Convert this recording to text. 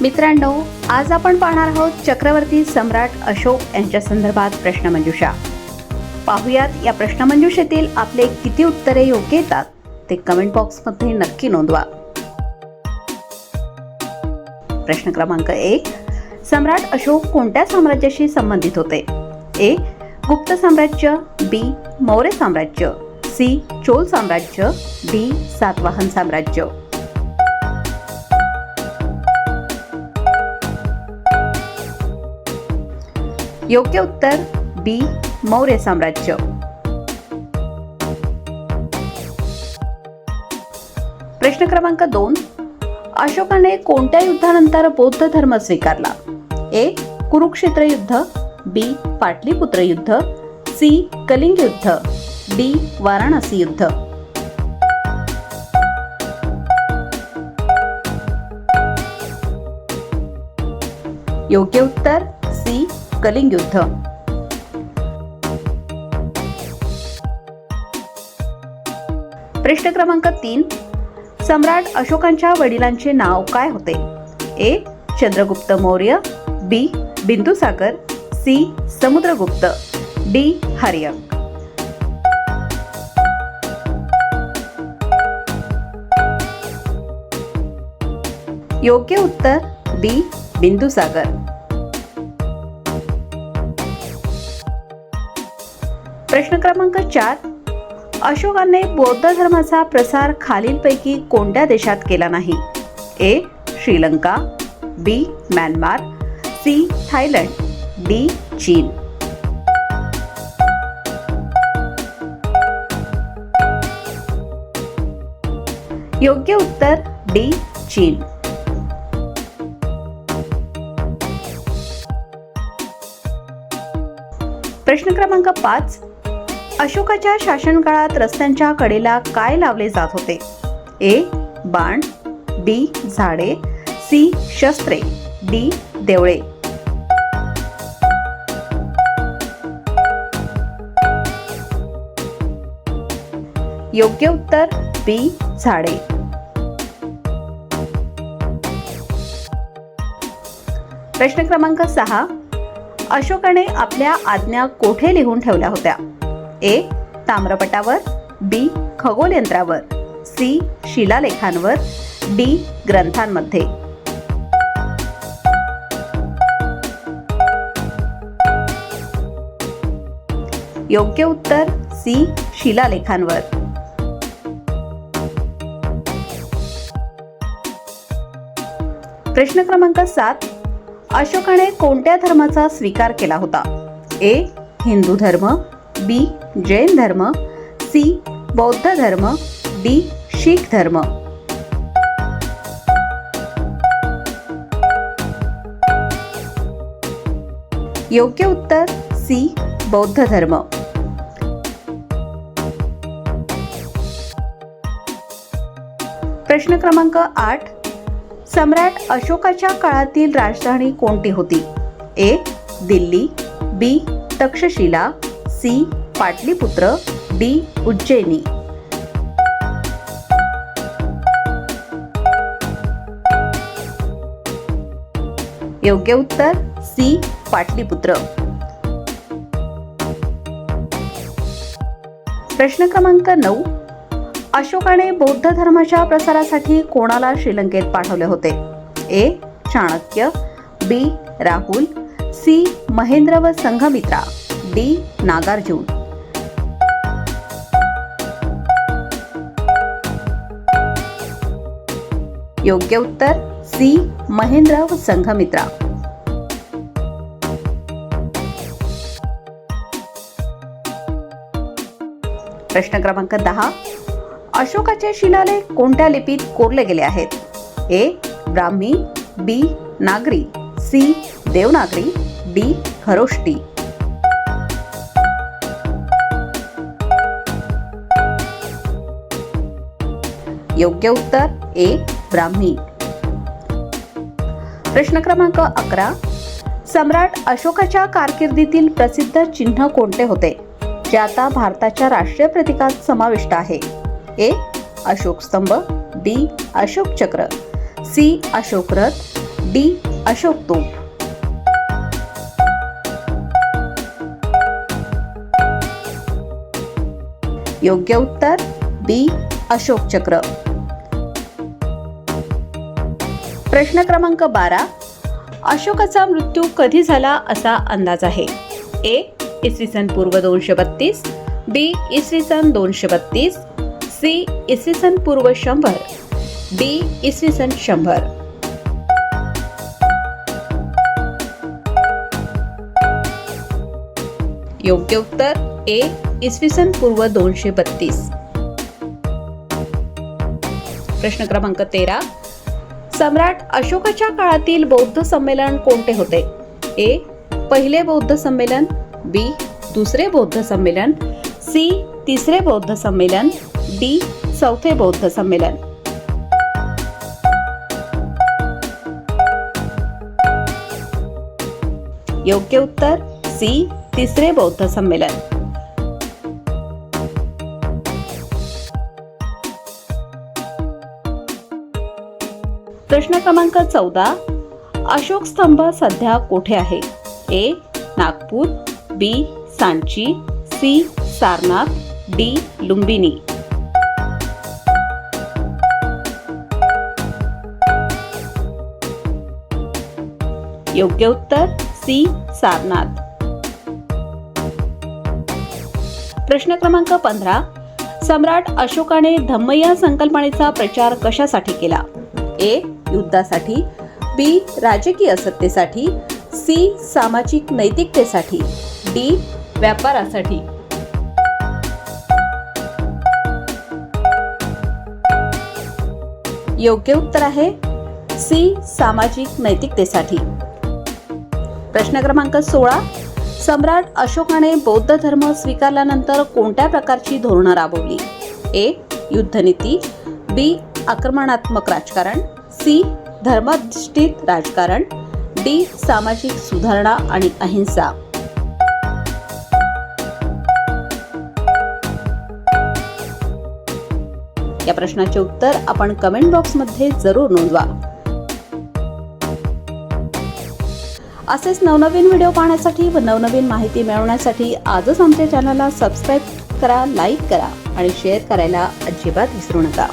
मित्रांनो आज आपण पाहणार आहोत चक्रवर्ती सम्राट अशोक यांच्या संदर्भात प्रश्नमंजुषा पाहुयात या प्रश्नमंजुषेतील आपले किती उत्तरे योग्य येतात ते कमेंट बॉक्समध्ये नक्की नोंदवा. प्रश्न क्रमांक एक सम्राट अशोक कोणत्या साम्राज्याशी संबंधित होते? ए गुप्त साम्राज्य बी मौर्य साम्राज्य सी चोल साम्राज्य डी सातवाहन साम्राज्य. योग्य उत्तर बी मौर्य साम्राज्य. प्रश्न क्रमांक दोन. अशोकाने कोणत्या युद्धानंतर बौद्ध धर्म स्वीकारला? ए कुरुक्षेत्र युद्ध बी पाटलीपुत्र युद्ध सी कलिंग युद्ध डी वाराणसी युद्ध. योग्य उत्तर कलिंग युद्ध. प्रश्न क्रमांक तीन. सम्राट अशोकांच्या वडिलांचे नाव काय होते? A. Chandragupta Maurya. B. Bindusagar. C. Samudragupta. D. हर्य योग्य उत्तर बी. बिंदुसागर. क्रमांक चार अशोकाने बौद्ध धर्माचा प्रसार खालीलपैकी कोणत्या देशात केला नाही? A Sri Lanka B Myanmar C Thailand D चीन. योग्य उत्तर डी चीन. प्रश्न क्रमांक पाच अशोकाच्या शासनकाळात रस्त्यांच्या कडेला काय लावले जात होते? ए. बाण बी झाडे सी शस्त्रे डी देवळे. योग्य उत्तर बी झाडे. प्रश्न क्रमांक सहा. अशोकाने आपल्या आज्ञा कोठे लिहून ठेवल्या होत्या? ए. ताम्रपटावर बी. खगोल यंत्रावर सी. शिलालेखांवर डी. ग्रंथांमध्ये. योग्य उत्तर सी. शिलालेखांवर. प्रश्न क्रमांक सात. अशोकाने कोणत्या धर्माचा स्वीकार केला होता? ए. हिंदू धर्म बी जैन धर्म सी बौद्ध धर्म डी शीख धर्म. योग्य उत्तर सी बौद्ध धर्म. प्रश्न क्रमांक आठ. सम्राट अशोकाच्या काळातील राजधानी कोणती होती? A Delhi B Taxila C. Pataliputra D. Ujjaini. योग्य उत्तर सी. पाटलीपुत्र. प्रश्न क्रमांक नऊ. अशोकाने बौद्ध धर्माच्या प्रसारासाठी कोणाला श्रीलंकेत पाठवले होते? A. Chanakya B. Rahul C. Mahendra व संघमित्रा. डी नागार्जुन. योग्य उत्तर सी महेंद्र संघमित्रा. प्रश्न क्रमांक दहा. अशोकाचे शिलालेख कोणत्या लिपीत कोरले गेले आहेत? ए ब्राह्मी बी नागरी सी देवनागरी डी खरोष्टी योग्य उत्तर ए ब्राह्मी. प्रश्न क्रमांक अकरा. सम्राट अशोकाच्या कारकिर्दीतील प्रसिद्ध चिन्ह कोणते होते? जे आता भारताच्या राष्ट्रीय प्रतीकात समाविष्ट आहे. ए अशोक स्तंभ. बी अशोक चक्र. सी अशोक रथ. डी अशोक तोप योग्य उत्तर बी अशोक चक्र. प्रश्न क्रमांक बारा अशोकाचा मृत्यू कधी झाला असा अंदाज आहे? ए इसवी सन पूर्व दोनशे बत्तीस बी इसवी सन दोनशे बत्तीस सी इसवी सन पूर्व शंभर डी इसवी सन शंभर. योग्य उत्तर ए इसवी सन पूर्व दोनशे बत्तीस. प्रश्न क्रमांक तेरा सम्राट अशोकाच्या काळातील बौद्ध संमेलन कोणते होते? ए पहिले बौद्ध संमेलन बी दुसरे बौद्ध संमेलन सी तिसरे बौद्ध संमेलन डी चौथे बौद्ध संमेलन. योग्य उत्तर सी तिसरे बौद्ध संमेलन. प्रश्न क्रमांक चौदा अशोक स्तंभ सध्या कोठे आहे? A Nagpur B Sanchi C Sarnath D Lumbini. योग्य उत्तर सी सारनाथ. प्रश्न क्रमांक पंधरा सम्राट अशोकाने धम्म या संकल्पनेचा प्रचार कशासाठी केला? ए युद्धासाठी बी राजकीय सत्तेसाठी सी सामाजिक नैतिकतेसाठी डी व्यापारासाठी. योग्य उत्तर आहे सी सामाजिक नैतिकतेसाठी. प्रश्न क्रमांक सोळा सम्राट अशोकाने बौद्ध धर्म स्वीकारल्यानंतर कोणत्या प्रकारची धोरणं राबवली? ए युद्धनीती बी आक्रमणात्मक राजकारण सी धर्माधिष्ठित राजकारण डी सामाजिक सुधारणा आणि अहिंसा. या प्रश्नाचे उत्तर आपण कमेंट बॉक्समध्ये जरूर नोंदवा. असेच नवनवीन व्हिडिओ पाहण्यासाठी व नवनवीन माहिती मिळवण्यासाठी आजच आमच्या चॅनलला सबस्क्राईब करा लाईक करा आणि शेअर करायला अजिबात विसरू नका.